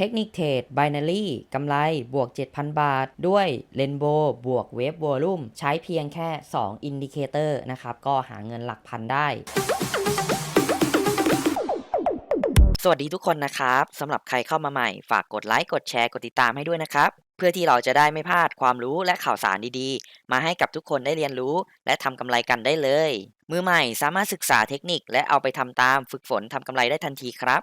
เทคนิคเทรด Binary กำไรบวก 7,000 บาท ด้วย Rainbow บวก Wave Volume ใช้เพียงแค่ 2 อินดิเคเตอร์นะครับ ก็หาเงินหลักพันได้สวัสดีทุกคนนะครับสำหรับใครเข้ามาใหม่ ฝากกดไลค์กดแชร์กดติดตามให้ด้วยนะครับ เพื่อที่เราจะได้ไม่พลาดความรู้และข่าวสารดีๆ มาให้กับทุกคนได้เรียนรู้ และทำกำไรกันได้เลย มือใหม่สามารถศึกษาเทคนิคและเอาไปทำตามฝึกฝนทำกำไรได้ทันทีครับ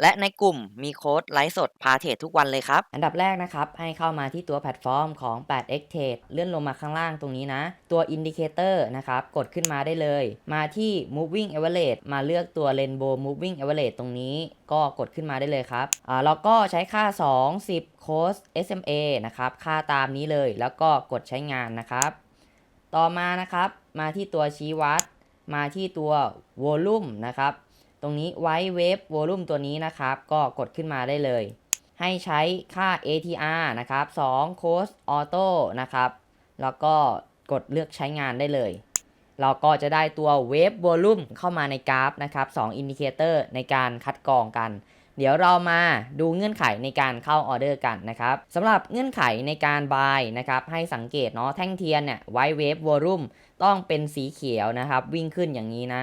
และในกลุ่มมีโค้ดไลฟ์สดพาเทรดทุกวันเลยครับ อันดับแรกนะครับ ให้เข้ามาที่ตัวแพลตฟอร์มของ 8x Trade เลื่อนลงมาข้างล่างตรงนี้นะ ตัว Indicator นะครับ กดขึ้นมาได้เลย มาที่ Moving Average มาเลือกตัว Rainbow Moving Average ตรงนี้ ก็กดขึ้นมาได้เลยครับอ่าเราก็ใช้ค่า 2 10 Cost SMA นะครับ ค่าตามนี้เลย แล้วก็กดใช้งานนะครับ ต่อมานะครับ มาที่ตัวชี้วัด มาที่ตัว Volume นะครับ ตรงนี้ไว้เวฟโวลูมตัวนี้นะครับ ก็กดขึ้นมาได้เลย ให้ใช้ค่า ATR นะครับ2 Cost Auto นะครับ แล้วก็กดเลือกใช้งานได้เลย เราก็จะได้ตัวเวฟโวลูมเข้ามาในกราฟนะครับ2อินดิเคเตอร์ในการคัดกรองกัน เดี๋ยวเรามาดูเงื่อนไขในการเข้าออเดอร์กันนะครับสำหรับเงื่อนไขในการ buy นะครับ ให้สังเกตเนาะแท่งเทียนเนี่ยไว้เวฟโวลูมต้องเป็นสีเขียวนะครับ วิ่งขึ้นอย่างนี้นะ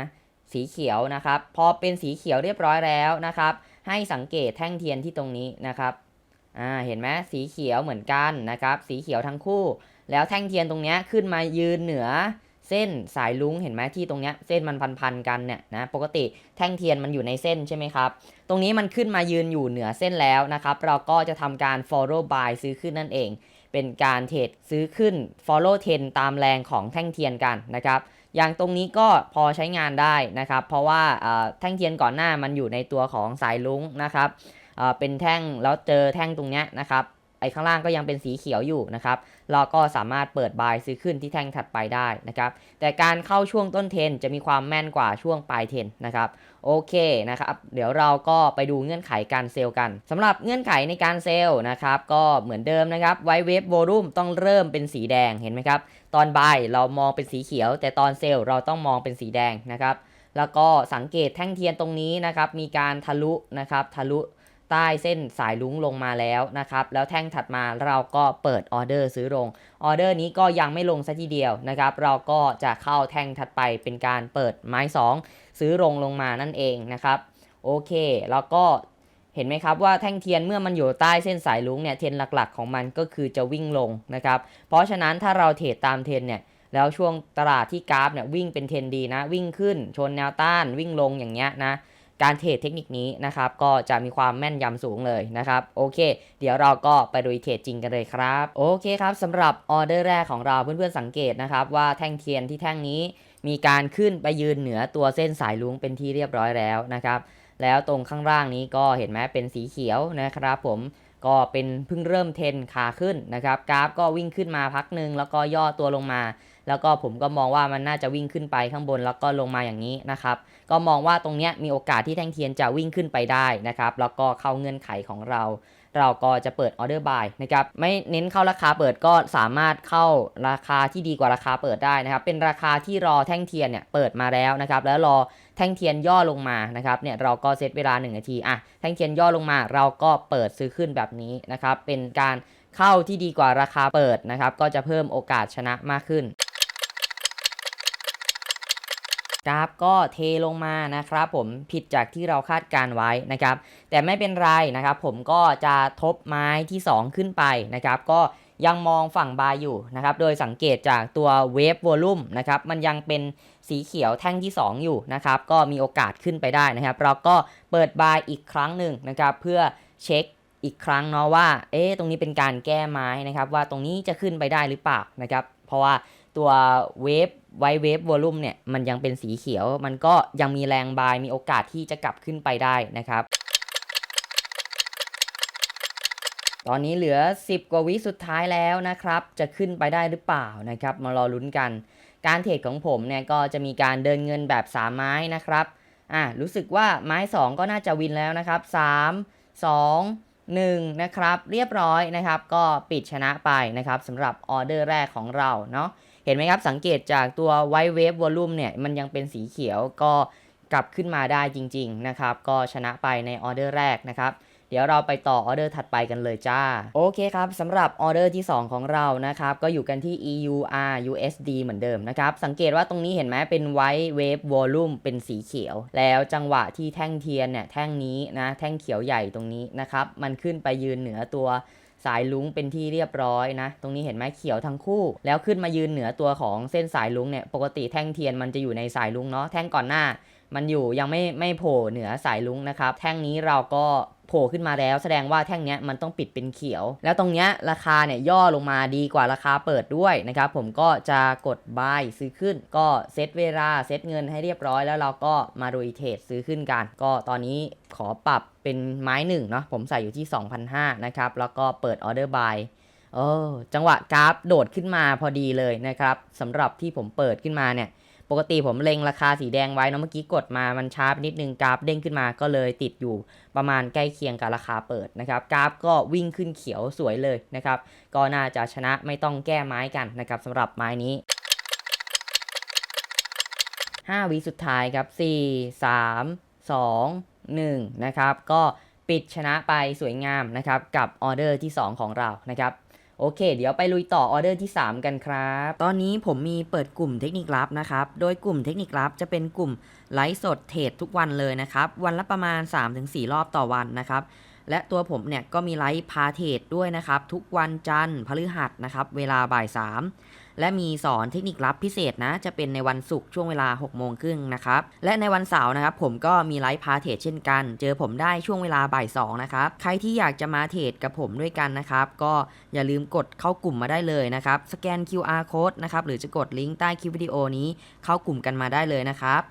สีเขียวนะครับ พอเป็นสีเขียวเรียบร้อยแล้วนะครับ ให้สังเกตแท่งเทียนที่ตรงนี้นะครับอ่าเห็นไหมสีเขียวเหมือนกันนะครับ สีเขียวทั้งคู่ แล้วแท่งเทียนตรงเนี้ยขึ้นมายืนเหนือเส้นสายลุงเห็นไหมที่ตรงเนี้ยเส้นมันพันๆกันเนี่ยนะปกติแท่งเทียนมันอยู่ในเส้นใช่ไหมครับ ตรงนี้มันขึ้นมายืนอยู่เหนือเส้นแล้วนะครับ เราก็จะทำการ follow buy ซื้อขึ้นนั่นเอง เป็นการเทรดซื้อขึ้น follow trend ตามแรงของแท่งเทียนกันนะครับ อย่างตรงนี้ก็พอใช้งานได้นะครับ เพราะว่าแท่งเทียนก่อนหน้ามันอยู่ในตัวของสายลุ้งนะครับเป็นแท่งแล้วเจอแท่งตรงนี้นะครับ ไอ้ข้างล่างก็ยังเป็นสีเขียวอยู่นะครับเราก็สามารถเปิดบายซื้อขึ้นที่แท่งถัดไปได้นะครับ แต่การเข้าช่วงต้นเทนจะมีความแม่นกว่าช่วงปลายเทนนะครับ โอเคนะครับ เดี๋ยวเราก็ไปดูเงื่อนไขการเซลล์กันสำหรับเงื่อนไขในการเซลล์นะครับ ก็เหมือนเดิมนะครับไวเวฟโวลูมต้องเริ่มเป็นสีแดงเห็นไหมครับ ตอนบายเรามองเป็นสีเขียว แต่ตอนเซลล์เราต้องมองเป็นสีแดงนะครับ แล้วก็สังเกตแท่งเทียนตรงนี้นะครับ มีการทะลุนะครับ ทะลุ ใต้เส้นสายลุ้งลงมาแล้วนะครับ แล้วแท่งถัดมาเราก็เปิดออเดอร์ซื้อลง ออเดอร์นี้ก็ยังไม่ลงซะทีเดียวนะครับ เราก็จะเข้าแท่งถัดไปเป็นการเปิดไม้ 2 ซื้อลงลงมานั่นเองนะครับ โอเค แล้วก็เห็นไหมครับว่าแท่งเทียนเมื่อมันอยู่ใต้เส้นสายลุ้งเนี่ย เทรนหลักๆ ของมันก็คือจะวิ่งลงนะครับ เพราะฉะนั้นถ้าเราเทรดตามเทรนเนี่ย แล้วช่วงตลาดที่กราฟเนี่ยวิ่งเป็นเทนดีนะ วิ่งขึ้นชนแนวต้านวิ่งลงอย่างเงี้ยนะ การเทรดเทคนิคนี้นะครับ ก็จะมีความแม่นยำสูงเลยนะครับ โอเค เดี๋ยวเราก็ไปดูเทรดจริงกันเลยครับ โอเคครับสำหรับออเดอร์แรกของเราเพื่อนๆสังเกตนะครับว่าแท่งเทียนที่แท่งนี้มีการขึ้นไปยืนเหนือตัวเส้นสายลุงเป็นที่เรียบร้อยแล้วนะครับ แล้วตรงข้างล่างนี้ก็เห็นไหมเป็นสีเขียวนะครับ ผม ก็เป็นเพิ่งเริ่มเทนขาขึ้นนะครับ กราฟก็วิ่งขึ้นมาพักหนึ่งแล้วก็ย่อตัวลงมา แล้วก็ผมก็มองว่ามันน่าจะวิ่งขึ้นไปข้างบนแล้วก็ลงมาอย่างนี้นะครับ ก็มองว่าตรงนี้มีโอกาสที่แท่งเทียนจะวิ่งขึ้นไปได้นะครับ แล้วก็เข้าเงื่อนไขของเรา เราก็จะเปิดออเดอร์บายนะครับไม่เน้นเข้าราคาเปิดก็สามารถเข้าราคาที่ดีกว่าราคาเปิดได้นะครับ เป็นราคาที่รอแท่งเทียนเนี่ยเปิดมาแล้วนะครับแล้วรอแท่งเทียนย่อลงมานะครับเนี่ยเราก็เซตเวลา 1 นาทีอะแท่งเทียนย่อลงมา เราก็เปิดซื้อขึ้นแบบนี้นะครับเป็นการเข้าที่ดีกว่าราคาเปิดนะครับก็จะเพิ่มโอกาสชนะมากขึ้น กราฟก็เทลงมานะครับผมผิดจากที่เราคาดการไว้นะครับ แต่ไม่เป็นไรนะครับ ผมก็จะทบไม้ที่ 2 ขึ้นไปนะครับ ก็ยังมองฝั่งบายอยู่นะครับ โดยสังเกตจากตัวเวฟวอลุ่มนะครับ มันยังเป็นสีเขียวแท่งที่ 2 อยู่นะครับ ก็มีโอกาสขึ้นไปได้นะครับ เราก็เปิดบายอีกครั้งหนึ่งนะครับ เพื่อเช็คอีกครั้งเนาะว่า เอ๊ะ ตรงนี้เป็นการแก้ไม้นะครับ ว่าตรงนี้จะขึ้นไปได้หรือเปล่านะครับ เพราะว่าตัวเวฟ ไวเวฟวอลุ่มเนี่ยมันยังเป็นสีเขียว มันก็ยังมีแรงบายมีโอกาสที่จะกลับขึ้นไปได้นะครับ ตอนนี้เหลือ 10 กว่าวิสุดท้ายแล้วนะครับ จะขึ้นไปได้หรือเปล่านะครับ มารอลุ้นกัน การเทรดของผมเนี่ยก็จะมีการเดินเงินแบบ3ไม้นะครับอะรู้สึกว่าไม้ 2 ก็น่าจะวินแล้วนะครับ 3 2 1 นะครับ เรียบร้อยนะครับ ก็ปิดชนะไปนะครับสำหรับออเดอร์แรกของเราเนาะ เห็นไหมครับ สังเกตจากตัวไวเวฟวอลลุ่มเนี่ย มันยังเป็นสีเขียวก็กลับขึ้นมาได้จริง ๆ นะครับ ก็ชนะไปในออเดอร์แรกนะครับเดี๋ยวเราไปต่อออเดอร์ถัดไปกันเลยจ้า โอเคครับสำหรับออเดอร์ที่ 2 ของเรานะครับ ก็อยู่กันที่ EUR USD เหมือนเดิมนะครับ สังเกตว่าตรงนี้เห็นไหมเป็น White Wave Volume เป็นสีเขียว แล้วจังหวะที่แท่งเทียนเนี่ย แท่งนี้นะ แท่งเขียวใหญ่ตรงนี้นะครับ มันขึ้นไปยืนเหนือตัว สายลุงเป็นที่เรียบร้อยนะ ตรงนี้เห็นไหมเขียวทั้งคู่ แล้วขึ้นมายืนเหนือตัวของเส้นสายลุงเนี่ย ปกติแท่งเทียนมันจะอยู่ในสายลุงเนาะ แท่งก่อนหน้า มันอยู่ยังไม่ไม่โผล่เหนือสายลุงนะครับ แท่งนี้เราก็โผล่ขึ้นมาแล้วแสดงว่าแท่งเนี้ยมันต้องปิดเป็นเขียว แล้วตรงเนี้ยราคาเนี่ยย่อลงมาดีกว่าราคาเปิดด้วยนะครับ ผมก็จะกด buy ซื้อขึ้น ก็เซตเวลาเซตเงินให้เรียบร้อยแล้วเราก็มาโรยเทรดซื้อขึ้นกัน ก็ตอนนี้ขอปรับเป็นไม้หนึ่งเนาะผมใส่อยู่ที่ 2,500นะครับแล้วก็เปิดออเดอร์ buy เออจังหวะกราฟโดดขึ้นมาพอดีเลยนะครับสำหรับที่ผมเปิดขึ้นมาเนี่ย กติผมเล็งราคาสีแดงไว้เนอะเมื่อกี้กดมามันช้าไปนิดนึงกราฟเด้งขึ้นมาก็เลยติดอยู่ประมาณใกล้เคียงกับราคาเปิดนะครับกราฟก็วิ่งขึ้นเขียวสวยเลยนะครับก็น่าจะชนะไม่ต้องแก้ไม้กันนะครับสำหรับไม้นี้5วิสุดท้ายครับ 4 3 2 1 นะครับ ก็ปิดชนะไปสวยงามนะครับ กับออเดอร์ที่ 2 ของเรานะครับ โอเค เดี๋ยวไปลุยต่อออเดอร์ที่ 3 กันครับ ตอนนี้ผมมีเปิดกลุ่มเทคนิคลับนะครับ โดยกลุ่มเทคนิคลับจะเป็นกลุ่มไลฟ์สดเทรดทุกวันเลยนะครับ วันละประมาณ 3-4 รอบต่อวันนะครับ และตัวผมเนี่ยก็มีไลฟ์พาเทรดด้วยนะครับ ทุกวันจันทร์พฤหัสนะครับ เวลาบ่าย3 และมีสอนเทคนิคลับพิเศษนะ จะเป็นในวันศุกร์ช่วงเวลา6โมงครึ่งนะครับ และในวันเสาร์นะครับผมก็มีไลฟ์พาเทรดเช่นกัน เจอผมได้ช่วงเวลาบ่าย2นะครับ ใครที่อยากจะมาเทรดกับผมด้วยกันนะครับ ก็อย่าลืมกดเข้ากลุ่มมาได้เลยนะครับ สแกน QR code นะครับ หรือจะกดลิงก์ใต้คลิปวิดีโอนี้เข้ากลุ่มกันมาได้เลยนะครับ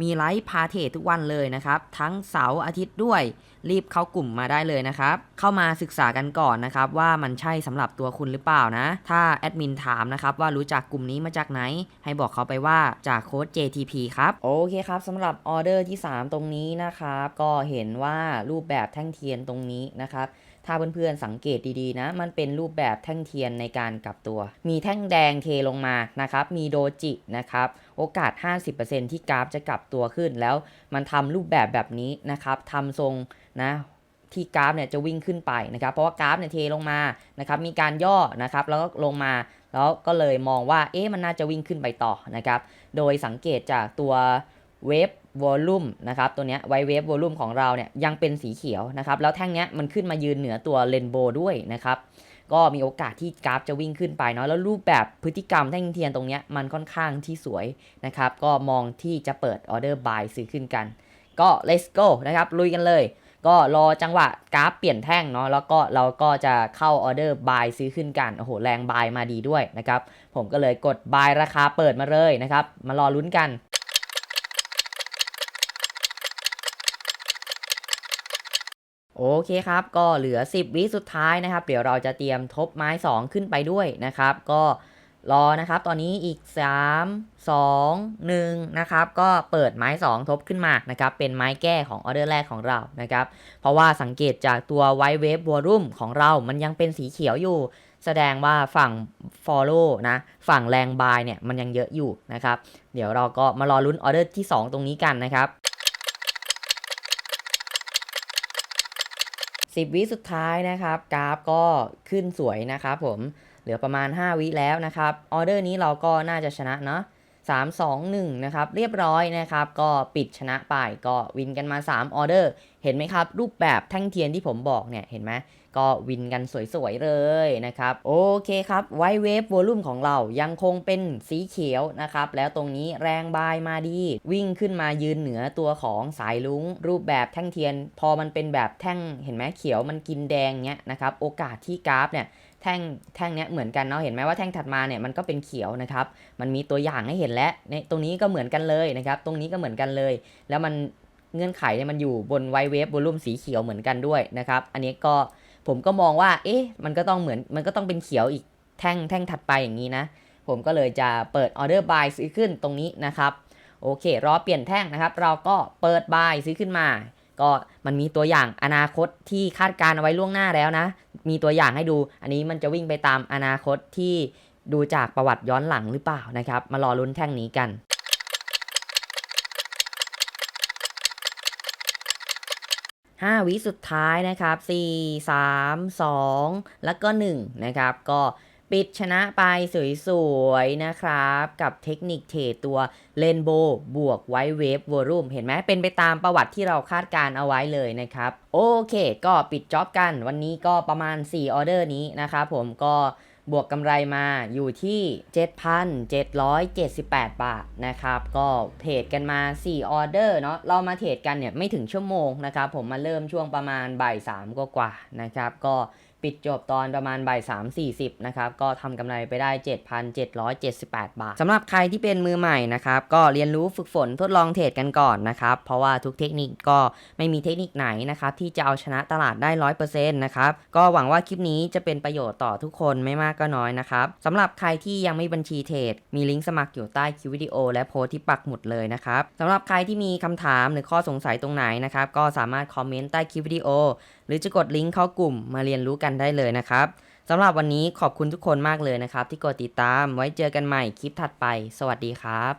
มีไลฟ์พาเทรดทุกวันเลยนะครับ ทั้งเสาร์อาทิตย์ด้วย รีบเข้ากลุ่มมาได้เลยนะครับ เข้ามาศึกษากันก่อนนะครับ ว่ามันใช่สำหรับตัวคุณหรือเปล่านะ ถ้าแอดมินถามนะครับว่ารู้จักกลุ่มนี้มาจากไหน ให้บอกเขาไปว่าจากโค้ด JTP ครับ โอเคครับสำหรับออเดอร์ที่ 3 ตรงนี้นะครับ ก็เห็นว่ารูปแบบแท่งเทียนตรงนี้นะครับ ถ้าเพื่อนๆสังเกตดีๆนะ มันเป็นรูปแบบแท่งเทียนในการกลับตัว มีแท่งแดงเทลงมานะครับ มีโดจินะครับ โอกาส 50%ที่กราฟจะกลับตัวขึ้นแล้วมันทำรูปแบบแบบนี้นะครับทำทรงนะที่กราฟเนี่ยจะวิ่งขึ้นไปนะครับ เพราะว่ากราฟเนี่ยเทลงมานะครับ มีการย่อนะครับ แล้วก็ลงมา แล้วก็เลยมองว่า เอ๊ะ มันน่าจะวิ่งขึ้นไปต่อนะครับ โดยสังเกตจากตัวเวฟ วอลลุ่มนะครับตัวเนี้ยไวเวฟวอลลุ่มของเราเนี่ยยังเป็นสีเขียวนะครับแล้วแท่งเนี้ยมันขึ้นมายืนเหนือตัวเลนโบด้วยนะครับก็มีโอกาสที่กราฟจะวิ่งขึ้นไปเนาะแล้วรูปแบบพฤติกรรมแท่งเทียนตรงเนี้ยมันค่อนข้างที่สวยนะครับก็มองที่จะเปิดออเดอร์บายซื้อขึ้นกัน ก็ let's go นะครับลุยกันเลย ก็รอจังหวะกราฟเปลี่ยนแท่งเนาะแล้วก็เราก็จะเข้าออเดอร์บายซื้อขึ้นกันโอ้โหแรงบายมาดีด้วยนะครับผมก็เลยกดบายราคาเปิดมาเลยนะครับมารอลุ้นกัน โอเคครับ ก็เหลือ 10 วิสุดท้ายนะครับ เดี๋ยวเราจะเตรียมทบไม้ 2 ขึ้นไปด้วยนะครับ ก็รอนะครับ ตอนนี้อีก 3 2 1นะครับ ก็เปิดไม้ 2 ทบขึ้นมานะครับ เป็นไม้แก้ของออเดอร์แรกของเรานะครับ เพราะว่าสังเกตจากตัวไวเวฟวอลุ่มของเรา มันยังเป็นสีเขียวอยู่ แสดงว่าฝั่ง follow นะ ฝั่งแรงบายเนี่ย มันยังเยอะอยู่นะครับ เดี๋ยวเราก็มารอลุ้นออเดอร์ที่ 2 ตรงนี้กันนะครับ 10 วิสุดท้ายนะครับ กราฟก็ขึ้นสวยนะครับผมเหลือประมาณ 5 วิแล้วนะครับ ออเดอร์นี้เราก็น่าจะชนะเนาะ 3 2 1นะครับเรียบร้อยนะครับก็ปิดชนะไปก็วินกันมา 3 ออเดอร์ เห็นไหมครับ รูปแบบแท่งเทียนที่ผมบอกเนี่ยเห็นไหมก็วินกันสวยๆเลยนะครับโอเคครับไวเวฟวอลุ่มของเรายังคงเป็นสีเขียวนะครับแล้วตรงนี้แรงบายมาดี วิ่งขึ้นมายืนเหนือตัวของสายลุงรูปแบบแท่งเทียน พอมันเป็นแบบแท่งเห็นไหมเขียวมันกินแดงเนี้ยนะครับโอกาสที่กราฟเนี่ย แท่งแท่งเนี้ยเหมือนกันเนาะเห็นไหมว่าแท่งถัดมาเนี่ยมันก็เป็นเขียวนะครับมันมีตัวอย่างให้เห็นแล้วในตรงนี้ก็เหมือนกันเลยนะครับ ตรงนี้ก็เหมือนกันเลย แล้วมันเงื่อนไขเนี่ยมันอยู่บนไวเวฟวอลุ่มสีเขียวเหมือนกันด้วยนะครับ อันนี้ก็ผมก็มองว่า เอ๊ะมันก็ต้องเหมือนมันก็ต้องเป็นเขียวอีกแท่งแท่งถัดไปอย่างนี้นะ ผมก็เลยจะเปิดออเดอร์บายซื้อขึ้นตรงนี้นะครับโอเค รอเปลี่ยนแท่งนะครับ เราก็เปิดบายซื้อขึ้นมา ก็มันมีตัวอย่างอนาคตที่คาดการณ์เอาไว้ล่วงหน้าแล้วนะ มีตัวอย่างให้ดู อันนี้มันจะวิ่งไปตามอนาคตที่ดูจากประวัติย้อนหลังหรือเปล่านะครับ มารอลุ้นแท่งนี้กันห้าวิสุดท้ายนะครับ 4 3 2 แล้วก็ 1 นะครับ ก็ ปิดชนะไปสวยๆนะครับ กับเทคนิคเทรดตัวเลนโบบวกไวเวฟวอลุ่มเห็นไหมเป็นไปตามประวัติที่เราคาดการเอาไว้เลยนะครับ โอเคก็ปิดจ็อบกัน วันนี้ก็ประมาณ 4 ออเดอร์นี้นะครับผมก็บวกกำไรมาอยู่ที่ 7,778 บาทนะครับ ก็เทรดกันมา 4 ออเดอร์เนาะเรามาเทรดกันเนี่ยไม่ถึงชั่วโมงนะครับ ผมมาเริ่มช่วงประมาณบ่าย3กว่าๆนะครับ ก็ ปิดจบตอนประมาณบ่าย3 40นะครับ ก็ทำกำไรไปได้ 7,778 บาทสำหรับใครที่เป็นมือใหม่นะครับ ก็เรียนรู้ฝึกฝนทดลองเทรดกันก่อนนะครับ เพราะว่าทุกเทคนิคก็ไม่มีเทคนิคไหนนะครับ ที่จะเอาชนะตลาดได้100%นต์นะครับ ก็หวังว่าคลิปนี้จะเป็นประโยชน์ต่อทุกคนไม่มากก็น้อยนะครับสำหรับใครที่ยังไม่บัญชีเทรดมีลิงก์สมัครอยู่ใต้คลิปวิดีโอ และโพสต์ที่ปักหมุดเลยนะครับสำหรับใครที่มีคำถามหรือข้อสงสัยตรงไหนนะครับก็สามารถคอมเมนต์ใต้คลิปวิดีโอ หรือจะกดลิงก์เข้ากลุ่มมาเรียนรู้กันได้เลยนะครับสำหรับวันนี้ขอบคุณทุกคนมากเลยนะครับ ที่กดติดตามไว้เจอกันใหม่คลิปถัดไป สวัสดีครับ